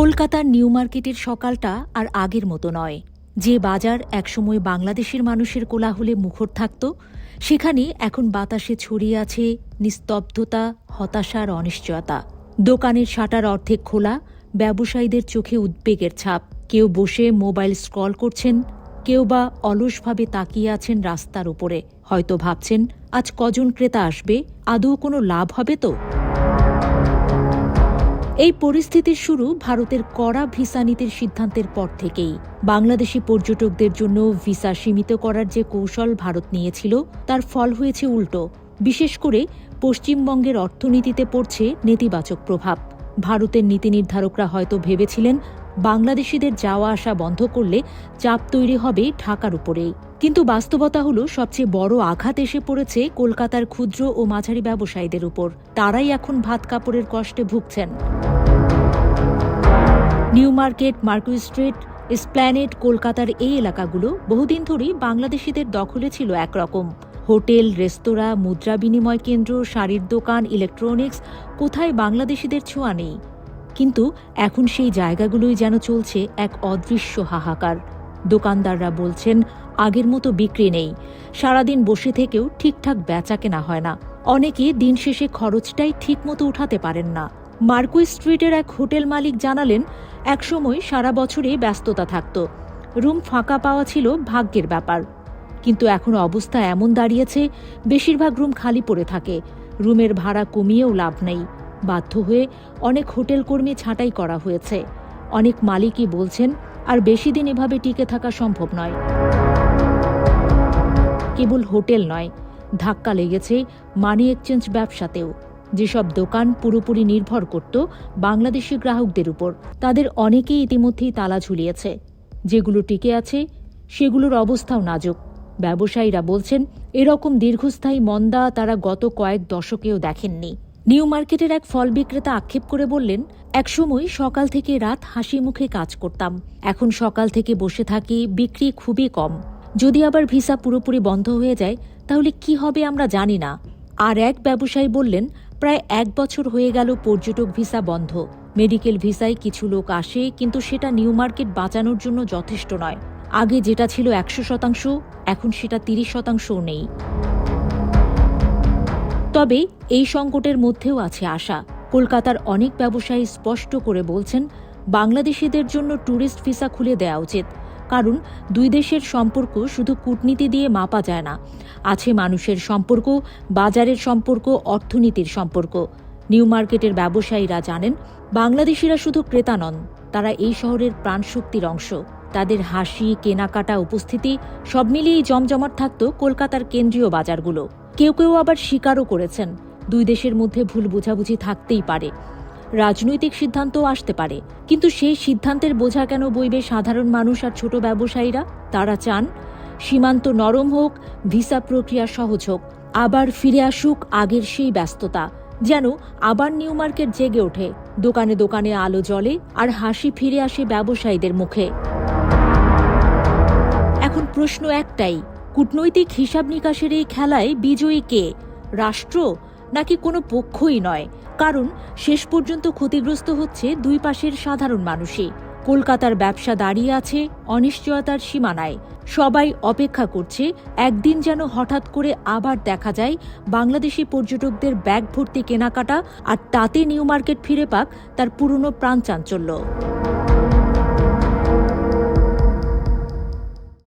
কলকাতার নিউ মার্কেটের সকালটা আর আগের মতো নয়। যে বাজার একসময় বাংলাদেশের মানুষের কোলাহলে মুখর থাকত, সেখানে এখন বাতাসে ছড়িয়ে আছে নিস্তব্ধতা, হতাশার অনিশ্চয়তা। দোকানের শাটার অর্ধেক খোলা, ব্যবসায়ীদের চোখে উদ্বেগের ছাপ। কেউ বসে মোবাইল স্ক্রল করছেন, কেউ বা অলসভাবে তাকিয়ে আছেন রাস্তার উপরে। হয়তো ভাবছেন, আজ কজন ক্রেতা আসবে, আদৌ কোনো লাভ হবে তো? এই পরিস্থিতির শুরু ভারতের কড়া ভিসা নীতির সিদ্ধান্তের পর থেকেই। বাংলাদেশি পর্যটকদের জন্য ভিসা সীমিত করার যে কৌশল ভারত নিয়েছিল, তার ফল হয়েছে উল্টো। বিশেষ করে পশ্চিমবঙ্গের অর্থনীতিতে পড়ছে নেতিবাচক প্রভাব। ভারতের নীতি নির্ধারকরা হয়তো ভেবেছিলেন, বাংলাদেশিদের যাওয়া আসা বন্ধ করলে চাপ তৈরি হবে ঢাকার উপরেই। কিন্তু বাস্তবতা হলো, সবচেয়ে বড় আঘাত এসে পড়েছে কলকাতার ক্ষুদ্র ও মাঝারি ব্যবসায়ীদের উপর। তারাই এখন ভাত কাপড়ের কষ্টে ভুগছেন। New market Marquis street Esplanade কলকাতার এই এলাকাগুলো বহুদিন ধরেই বাংলাদেশিদের দখলে ছিল একরকম। হোটেল, রেস্তোরাঁ, মুদ্রা বিনিময় কেন্দ্র, শাড়ির দোকান, ইলেকট্রনিক্স, কোথায় বাংলাদেশিদের ছোঁয়া নেই? কিন্তু এখন সেই জায়গাগুলোই যেন চলছে এক অদৃশ্য হাহাকার। দোকানদাররা বলছেন আগের মতো বিক্রি নেই। সারাদিন বসে থেকেও ঠিকঠাক বেচা কেনা হয় না। অনেকে দিন শেষে খরচটাই ঠিকমতো উঠাতে পারেন না। মার্কুই স্ট্রিটের এক হোটেল মালিক জানালেন, একসময় সারা বছরে ব্যস্ততা থাকত। রুম ফাঁকা পাওয়া ছিল ভাগ্যের ব্যাপার। কিন্তু এখন অবস্থা এমন দাঁড়িয়েছে, বেশিরভাগ রুম খালি পড়ে থাকে। রুমের ভাড়া কমিয়েও লাভ নেই। বাধ্য হয়ে অনেক হোটেল কর্মী ছাঁটাই করা হয়েছে। অনেক মালিকই বলছেন, আর বেশি দিন এভাবে টিকে থাকা সম্ভব নয়। কেবল হোটেল নয়, ধাক্কা লেগেছে মানি এক্সচেঞ্জ ব্যবসাতেও। যেসব দোকান পুরোপুরি নির্ভর করত বাংলাদেশি গ্রাহকদের উপর, তাদের অনেকেই ইতিমধ্যেই তালা ঝুলিয়েছে। যেগুলো টিকে আছে, সেগুলোর অবস্থাও নাজুক। ব্যবসায়ীরা বলছেন, এরকম দীর্ঘস্থায়ী মন্দা তারা গত কয়েক দশকেও দেখেননি। নিউ মার্কেটের এক ফল বিক্রেতা আক্ষেপ করে বললেন, একসময় সকাল থেকে রাত হাসি মুখে কাজ করতাম। এখন সকাল থেকে বসে থাকি, বিক্রি খুবই কম। যদি আবার ভিসা পুরোপুরি বন্ধ হয়ে যায়, তাহলে কি হবে আমরা জানি না। আর এক ব্যবসায়ী বললেন, প্রায় এক বছর হয়ে গেল পর্যটক ভিসা বন্ধ। মেডিকেল ভিসায় কিছু লোক আসে, কিন্তু সেটা নিউ মার্কেট বাঁচানোর জন্য যথেষ্ট নয়। আগে যেটা ছিল একশো শতাংশ, এখন সেটা তিরিশ শতাংশও নেই। তবে এই সংকটের মধ্যেও আছে আশা। কলকাতার অনেক ব্যবসায়ী স্পষ্ট করে বলছেন, বাংলাদেশিদের জন্য ট্যুরিস্ট ভিসা খুলে দেওয়া উচিত। কারণ দুই দেশের সম্পর্ক শুধু কূটনীতি দিয়ে মাপা যায় না। আছে মানুষের সম্পর্ক, বাজারের সম্পর্ক, অর্থনীতির সম্পর্ক। নিউ মার্কেটের ব্যবসায়ীরা জানেন, বাংলাদেশিরা শুধু ক্রেতা নন, তারা এই শহরের প্রাণশক্তির অংশ। তাদের হাসি, কেনাকাটা, উপস্থিতি সব মিলিয়েই জমজমাট থাকত কলকাতার কেন্দ্রীয় বাজারগুলো। কেউ কেউ আবার স্বীকারও করেছেন। দুই দেশের মধ্যে ভুল বোঝাবুঝি থাকতেই পারে। রাজনৈতিক সিদ্ধান্তও আসতে পারে। কিন্তু সেই সিদ্ধান্তের বোঝা কেন বইবে সাধারণ মানুষ আর ছোট ব্যবসায়ীরা? তারা চান সীমান্ত নরম হোক, ভিসা প্রক্রিয়া সহজ হোক, আবার ফিরে আসুক আগের সেই ব্যস্ততা, যেন আবার নিউ মার্কেট জেগে ওঠে, দোকানে দোকানে আলো জ্বলে আর হাসি ফিরে আসে ব্যবসায়ীদের মুখে। এখন প্রশ্ন একটাই, কূটনৈতিক হিসাব নিকাশের এই খেলায় বিজয়ী কে? রাষ্ট্র নাকি কোনো পক্ষই নয়। কারণ শেষ পর্যন্ত ক্ষতিগ্রস্ত হচ্ছে দুই পাশের সাধারণ মানুষই। কলকাতার ব্যবসা দাঁড়িয়ে আছে অনিশ্চয়তার সীমানায়। সবাই অপেক্ষা করছে একদিন যেন হঠাৎ করে আবার দেখা যায় বাংলাদেশি পর্যটকদের ব্যাগ ভর্তি কেনাকাটা আর তাতে নিউ মার্কেট ফিরে পাক তার পুরনো প্রাণ চাঞ্চল্য